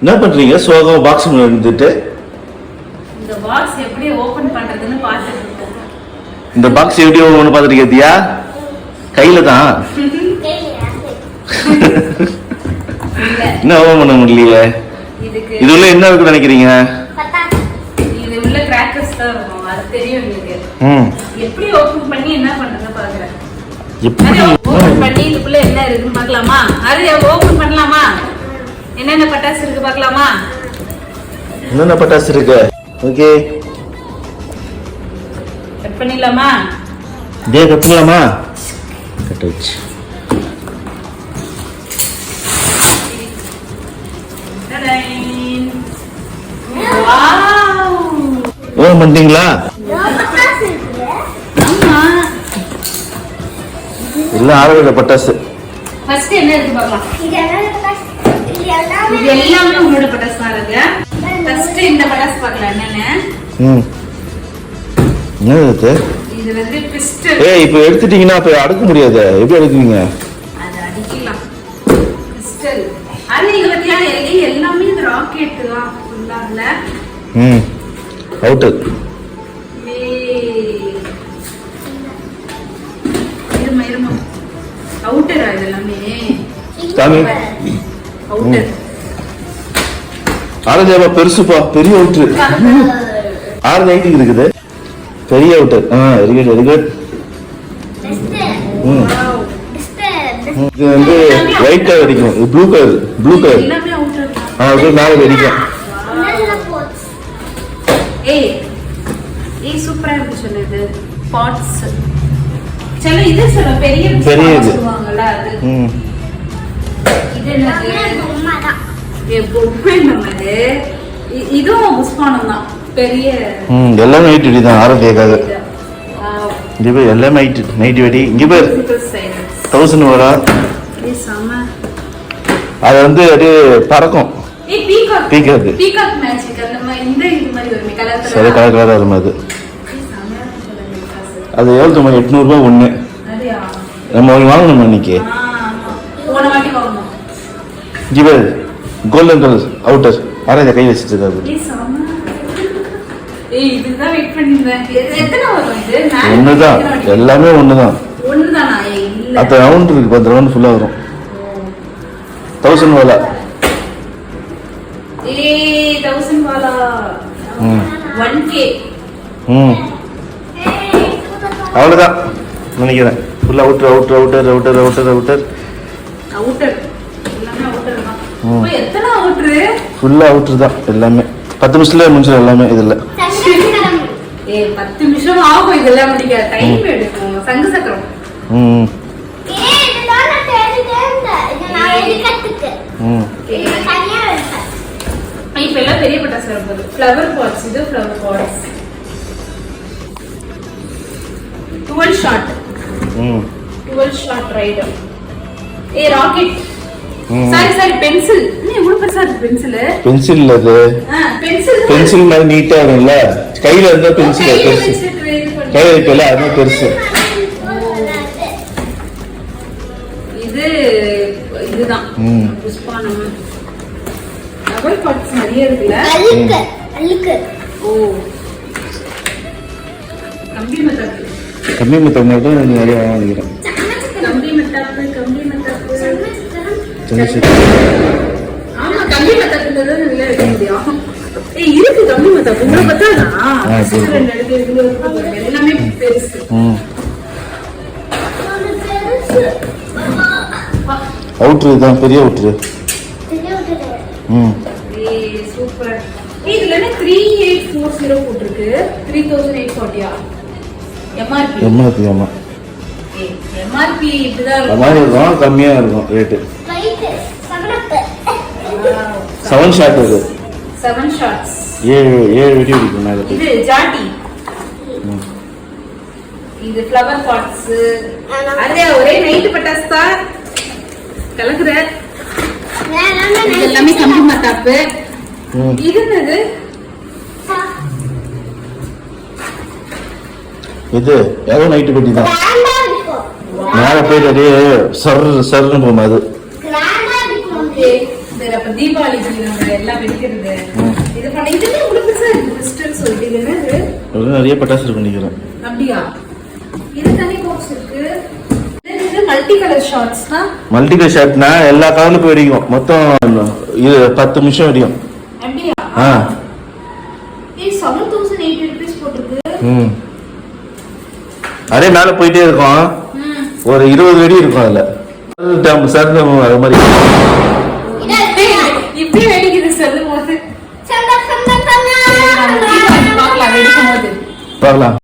என்ன பண்றீங்க? சோகம் பாக்ஸ் இருந்துட்டு இந்த பாக்ஸ் எப்படி ஓபன் பண்றதுன்னு இருக்கோம். இந்த பாக்ஸ் எப்படி ஒன்று பார்த்துட்டு கேத்தியா கையில தான். என்ன ஓபன் பண்ண இதுக்கு இது உள்ள என்ன இருக்குன்னு நினைக்கிறீங்க? இது உள்ள கிராக்கர்ஸ் தான் இருக்கும். அது தெரியும் ம். எப்படி ஓபன் பண்ணி என்ன பண்றதுன்னு பாக்குறேன் எப்படி ஓபன் பண்ணி இதுக்குள்ள என்ன இருக்குன்னு பார்க்கலாமா? அது ஓபன் பண்ணலாமா? என்னென்ன பட்டாசு இருக்கு பார்க்கலாமா? என்னென்ன பட்டாசு இருக்கு? ஓகே. கட் பண்ணிடலாமா? இதே கத்துக்கலாமா கட் வச்சு! ஓபன் பண்ணிட்டீங்களா? எல்லாம் ஆரோக்கிய பட்டாசு. ஃபர்ஸ்ட் என்ன இருக்கு பார்க்கலாம். இது எல்லாமே உங்களோட பட்டாசு தான் இருக்கு ஃபர்ஸ்ட் இந்த பட்டாசு பார்க்கலாம் என்னன்னு? ம். என்ன இது? இது வந்து பிஸ்டல் ஏய் இப்போ எடுத்துட்டீங்கன்னா அப்போ அடுக்க முடியாது. எப்படி எடுக்குவீங்க அது அடிக்கலாம். பிஸ்டல் அது நீங்க பத்தியா ஏய், எல்லாமே ராக்கெட் தான் ஃபுல்லா இல்ல? ம். அவுட்டு ஏய். இருமா இருமா. அவுட்டரா இது எல்லாமே? சாமி ஆரஞ்சாபா பெருசுப்பா பெரிய அவுட்ரு ஆறு நைட்டுக்கு இருக்குது. பெரிய அவுட்டர் ஆ வெரி குட் வெரி குட் இது வந்து ஒயிட் கலர் அடிக்கும். இது ப்ளூ கலர் ப்ளூ கலர் ஆ அது மேலே வெடிக்கும் ஏய் ஏய் சூப்பரா இருக்கு சொல்லு இது பாட்ஸ் சரி இது சொல்ல பெரிய பெரிய இது. பொம்மை நம்மது இ- இதுவும் புஷ்பானம் தான். பெரிய ம் எல்லாமே நைட் வெடி தான் இது. Wow. இங்கே போய் எல்லாமே நைட் வெடி இங்கே போய். தௌசண்ட் வரா. அது வந்து அப்படியே பறக்கும். colour சரி. கலர் கலராக இருக்கும் அது. அது எவ்வளோ தம்மா எட்நூறுபா ஒன்று? நம்ம வாங்கணும் இன்னைக்கு? ஆ, கோல்டன் கலர் அவுட்டர் ஆராய்ச்சி கை வச்சுட்டு இருக்காரு ஏய், செம. ஏய், இதுதான் wait பண்ணியிருந்தேன். எ- எத்தனை வரும் இது? மேல ஒன்று தான் எத்தனை எல்லாமே ஒண்ணுதானா? அத்த ரவுண்ட் இருக்கு பத்து ரவுண்ட் ஃபுல்லாக வரும் தௌசண்ட் வாலா ஏய், 1000 வாலா. ம் 1K. ம் அவ்வளோதான் நினைக்கிறேன் ஃபுல்லாக outer outer outer outer outer outer Outer. எல்லாமே outer தான். ம். ஓ, எத்தனை outer? ஃபுல்லாக அவுட்டர் தான் எல்லாமே. பத்து நிமிஷத்துல முடிச்சிடும் எல்லாமே இதில். ஏய், பத்து நிமிஷம் ஆகும் இதெல்லாம் முடிக்க. டைம் எடுக்கும். சங்கு சக்கரம். ம். ம். இப்ப எல்லாம் பெரிய பட்டாசு வரும்போது ஃப்ளவர் பாட்ஸ் இது ஃப்ளவர் பாட்ஸ் டுவெல் ஷாட் ம். டுவெல் ஷாட் ரைடர் ஏ ராக்கெட். சாரி சாரி பென்சில் என்ன இவ்வளவு பெருசா இருக்கு பென்சில் பென்சில் அது. பென்சில் பென்சில் மாதிரி நீட்டாக இருக்கும்ல கையில் இருந்தால் பென்சில் பெருசு. கையில் இருக்கல அதுதான் பெருசு. இது இதுதான். புஷ்பானம் ரப்பர் பாட்ஸ் நிறைய இருக்குல்ல? ஓ. கம்பி மத்த மட்டும் நிறைய வாங்கிக்கிறேன். கம்பி மத்தாப்பு கம்பி ஆமா கம்பி வைக்க முடியும். ஏய் இருக்கு கம்பி பக்கம் இருக்கு. எல்லாமே பெருசு. அவுட்ரு தான் பெரிய அவுட்ரு. ம். சூப்பர். இதுல என்ன த்ரீ எயிட் ஃபோர் ஜீரோ போட்டிருக்கு? த்ரீ தௌசண்ட் எயிட் ஃபார்ட்டியா எம்ஆர்பி எம்ஆர்பி ஆமாம் எம்ஆர்பி இப்படிதான் இருக்கும். கம்மியாக இருக்கும் ரேட்டு செவன் ஷாட் அது செவன் ஷார்ட்ஸ் ஏழு ஏழு வெடி மேலே போய். இது ஜாட்டி. இது ஃப்ளவர் பாட்ஸ் அதே ஒரே நைட்டு பட்டாசு தான்? கலக்குற இது எல்லாமே கம்பி மத்தாப்பு. இது என்னது? இது ஏதோ நைட்டு பெட்டி தான். மேலே போயிட்டு அப்படியே சர் சர்ன்னு போகும் அது. சரி அப்ப தீபாவளிக்கு நம்ம எல்லாம் வெடிக்கிறது. ம். இது பண்ண இதுல இவ்வளவு பெருசா இருக்கு கிறிஸ்டல் சொல்லிட்டு இது என்னது? ஒரு நிறைய பட்டாசு பண்ணிக்கிறேன் அப்படியா? இது தனி பாக்ஸ் இருக்கு. இது- இது மல்டி கலர் ஷார்ட்ஸ் தான் மல்டிபிள் ஷர்ட்னா எல்லா கலர்ல போய் வெடிக்கும். மொத்தம் இது பத்து நிமிஷம் வெடிக்கும். அப்படியா? ஆ. இது ருபீஸ் போட்டிருக்கு. ம். அதே மேல போயிட்டே இருக்கும். ஒரு இருபது வெடி இருக்கும் அதுல. சார் அது மாதிரி. இப்படி வெடிக்குது சொல்லும் போது பார்க்கலாம்.